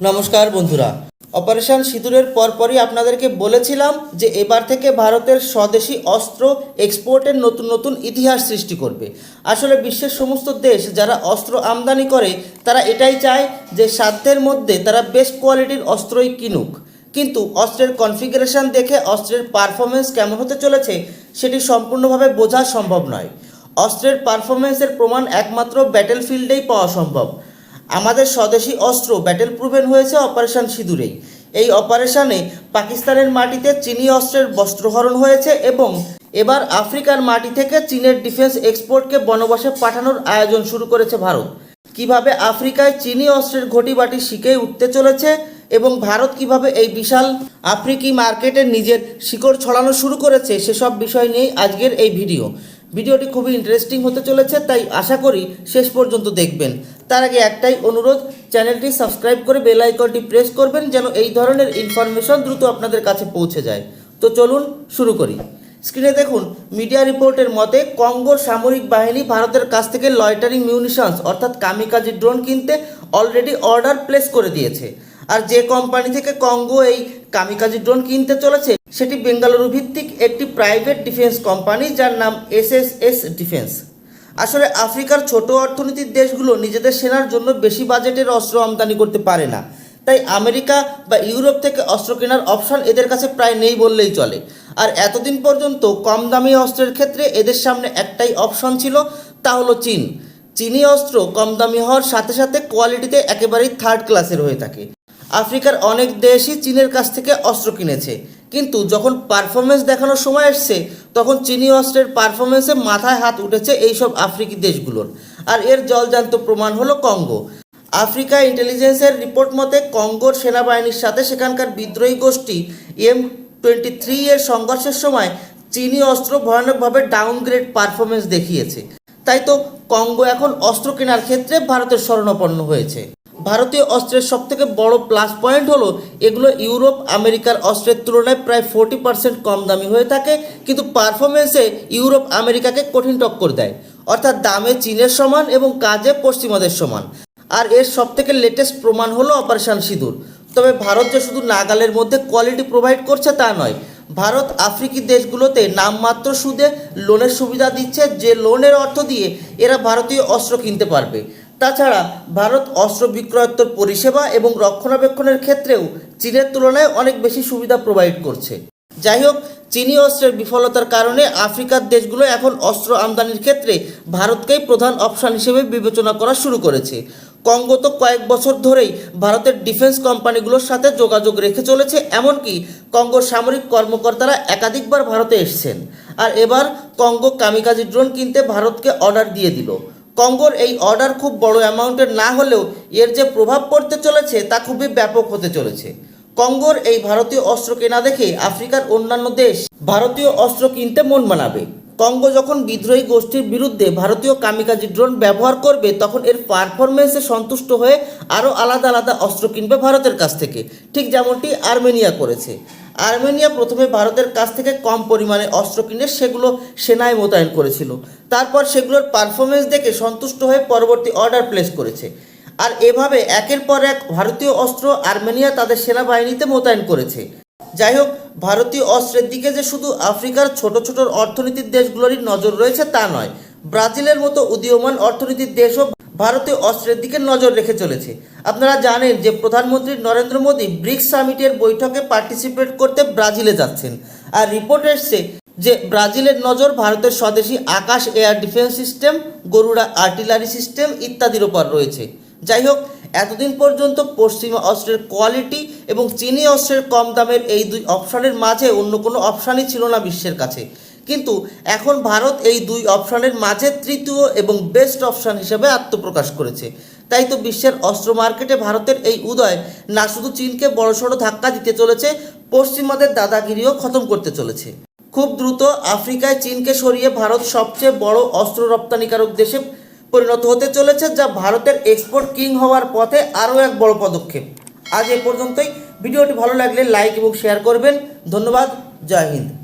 নমস্কার বন্ধুরা। অপারেশন সিঁদুরের পরপরই আপনাদেরকে বলেছিলাম যে এবার থেকে ভারতের স্বদেশি অস্ত্র এক্সপোর্টের নতুন নতুন ইতিহাস সৃষ্টি করবে। আসলে বিশ্বের সমস্ত দেশ যারা অস্ত্র আমদানি করে, তারা এটাই চায় যে সাধ্যের মধ্যে তারা বেস্ট কোয়ালিটির অস্ত্রই কিনুক। কিন্তু অস্ত্রের কনফিগারেশন দেখে অস্ত্রের পারফরমেন্স কেমন হতে চলেছে, সেটি সম্পূর্ণভাবে বোঝা সম্ভব নয়। অস্ত্রের পারফরমেন্সের প্রমাণ একমাত্র ব্যাটেলফিল্ডেই পাওয়া সম্ভব। আমাদের স্বদেশি অস্ত্র ব্যাটেল প্রুভেন হয়েছে অপারেশন সিঁদুরেই। এই অপারেশনে পাকিস্তানের মাটিতে চীনি অস্ত্রের বস্ত্রহরণ হয়েছে এবং এবার আফ্রিকার মাটি থেকে চীনের ডিফেন্স এক্সপোর্টকে বনবাসে পাঠানোর আয়োজন শুরু করেছে ভারত। কীভাবে আফ্রিকায় চীনি অস্ত্রের ঘটিবাটি শিখেই উঠতে চলেছে এবং ভারত কীভাবে এই বিশাল আফ্রিকি মার্কেটে নিজের শিকড় ছড়ানো শুরু করেছে সেসব বিষয় নিয়েই আজকের এই ভিডিও। ভিডিওটি খুবই ইন্টারেস্টিং হতে চলেছে, তাই আশা করি শেষ পর্যন্ত দেখবেন। তার আগে একটাই অনুরোধ, চ্যানেলটি সাবস্ক্রাইব করে বেল আইকনটি প্রেস করবেন যেন এই ধরনের ইনফরমেশন দ্রুত আপনাদের কাছে পৌঁছে যায়। তো চলুন শুরু করি। স্ক্রিনে দেখুন মিডিয়া রিপোর্টের মতে কঙ্গোর সামরিক বাহিনী ভারতের কাছ থেকে লয়টারিং মিউনিশনস অর্থাৎ কামিকাজি ড্রোন কিনতে অলরেডি অর্ডার প্লেস করে দিয়েছে। আর যে কোম্পানি থেকে কঙ্গো এই কামিকাজি ড্রোন কিনতে চলেছে, সেটি বেঙ্গালুরু ভিত্তিক একটি প্রাইভেট ডিফেন্স কোম্পানি যার নাম এসএসএস ডিফেন্স আসলে আফ্রিকার ছোট অর্থনীতির দেশগুলো নিজেদের সেনার জন্য বেশি বাজেটের অস্ত্র আমদানি করতে পারে না। তাই আমেরিকা বা ইউরোপ থেকে অস্ত্র কেনার অপশন এদের কাছে প্রায় নেই বললেই চলে। আর এতদিন পর্যন্ত কম দামি অস্ত্রের ক্ষেত্রে এদের সামনে একটাই অপশন ছিল, তা হলো চীন। চীনি অস্ত্র কম দামি হওয়ার সাথে সাথে কোয়ালিটিতে একেবারেই থার্ড ক্লাসের হয়ে থাকে। আফ্রিকার অনেক দেশই চীনের কাছ থেকে অস্ত্র কিনেছে। কিন্তু যখন পারফরমেন্স দেখানোর সময় এসছে, তখন চীনি অস্ত্রের পারফরমেন্সে মাথায় হাত উঠেছে এইসব আফ্রিকি দেশগুলোর। আর এর জলজান্ত প্রমাণ হলো কঙ্গো। আফ্রিকা ইন্টেলিজেন্সের রিপোর্ট মতে, কঙ্গোর সেনাবাহিনীর সাথে সেখানকার বিদ্রোহী গোষ্ঠী এম টোয়েন্টি থ্রি এর সংঘর্ষের সময় চীনি অস্ত্র ভয়ানকভাবে ডাউনগ্রেড পারফরমেন্স দেখিয়েছে। তাই তো কঙ্গো এখন অস্ত্র কেনার ক্ষেত্রে ভারতের শরণাপন্ন হয়েছে। ভারতীয় অস্ত্রের সবথেকে বড় প্লাস পয়েন্ট হলো, এগুলো ইউরোপ, আমেরিকার অস্ত্রের তুলনায় প্রায় ফোর্টি পার্সেন্ট কম দামি হয়ে থাকে, কিন্তু পারফরমেন্সে ইউরোপ, আমেরিকাকে কঠিন টক্কর দেয়। অর্থাৎ দামে চীনের সমান এবং কাজে পশ্চিমাদের সমান। আর এর সবথেকে লেটেস্ট প্রমাণ হলো অপারেশন সিঁদুর। তবে ভারত যে শুধু নাগালের মধ্যে কোয়ালিটি প্রোভাইড করছে তা নয়, ভারত আফ্রিকি দেশগুলোতে নামমাত্র সুদে লোনের সুবিধা দিচ্ছে, যে লোনের অর্থ দিয়ে এরা ভারতীয় অস্ত্র কিনতে পারবে। তাছাড়া ভারত অস্ত্র বিক্রয়োত্তর পরিষেবা এবং রক্ষণাবেক্ষণের ক্ষেত্রেও চীনের তুলনায় অনেক বেশি সুবিধা প্রোভাইড করছে। যাই হোক, চীনি অস্ত্রের বিফলতার কারণে আফ্রিকার দেশগুলো এখন অস্ত্র আমদানির ক্ষেত্রে ভারতকেই প্রধান অপশন হিসেবে বিবেচনা করা শুরু করেছে। কঙ্গো তো কয়েক বছর ধরেই ভারতের ডিফেন্স কোম্পানিগুলোর সাথে যোগাযোগ রেখে চলেছে, এমনকি কঙ্গোর সামরিক কর্মকর্তারা একাধিকবার ভারতে এসছেন। আর এবার কঙ্গো কামিকাজি ড্রোন কিনতে ভারতকে অর্ডার দিয়ে দিল। কঙ্গোর এই অর্ডার খুব বড় অ্যামাউন্টের না হলেও এর যে প্রভাব পড়তে চলেছে তা খুবই ব্যাপক হতে চলেছে। কঙ্গোর এই ভারতীয় অস্ত্র কেনা দেখে আফ্রিকার অন্যান্য দেশ ভারতীয় অস্ত্র কিনতে মন বানাবে কঙ্গো যখন বিদ্রোহী গোষ্ঠীর বিরুদ্ধে ভারতীয় কামিকাজি ড্রোন ব্যবহার করবে, তখন এর পারফরমেন্সে সন্তুষ্ট হয়ে আরও আলাদা আলাদা অস্ত্র কিনবে ভারতের কাছ থেকে। ঠিক যেমনটি আর্মেনিয়া করেছে। আর্মেনিয়া প্রথমে ভারতের কাছ থেকে কম পরিমাণে অস্ত্র কিনে সেগুলো সেনায় মোতায়েন করেছিল। তারপর সেগুলোর পারফরমেন্স দেখে সন্তুষ্ট হয়ে পরবর্তী অর্ডার প্লেস করেছে। আর এভাবে একের পর এক ভারতীয় অস্ত্র আর্মেনিয়া তাদের সেনাবাহিনীতে মোতায়েন করেছে। যাই হোক ভারতীয় অস্ত্রের দিকে যে শুধু আফ্রিকার ছোট ছোট অর্থনীতির দেশগুলোরই নজর রয়েছে তা নয়, ব্রাজিলের মতো উদীয়মান অর্থনীতির দেশও ভারতীয় অস্ত্রের দিকে নজর রেখে চলেছে। আপনারা জানেন যে প্রধানমন্ত্রী নরেন্দ্র মোদী ব্রিক্স সামিটের বৈঠকে পার্টিসিপেট করতে ব্রাজিলে যাচ্ছেন। আর রিপোর্ট এসছে যে ব্রাজিলের নজর ভারতের স্বদেশী Akash air defence system, Garuda artillery system ইত্যাদির ওপর রয়েছে। যাই হোক এতদিন পর্যন্ত পশ্চিমা অস্ত্রের কোয়ালিটি এবং চীনি অস্ত্রের কম দামের এই দুই অপশানের মাঝে অন্য কোনো অপশানই ছিল না বিশ্বের কাছে। কিন্তু এখন ভারত এই দুই অপশানের মাঝে তৃতীয় এবং বেস্ট অপশান হিসেবে আত্মপ্রকাশ করেছে। তাই তো বিশ্বের অস্ত্র মার্কেটে ভারতের এই উদয় না শুধু চীনকে বড়সড় ধাক্কা দিতে চলেছে, পশ্চিমাদের দাদাগিরিও খতম করতে চলেছে। খুব দ্রুত আফ্রিকায় চীনকে সরিয়ে ভারত সবচেয়ে বড় অস্ত্র রপ্তানিকারক দেশে পরিণত হতে চলেছে, যা ভারতের এক্সপোর্ট কিং হওয়ার পথে আরও এক বড় পদক্ষেপ। আজ এ পর্যন্তই। ভিডিওটি ভালো লাগলে লাইক এবং শেয়ার করবেন। ধন্যবাদ। জয় হিন্দ।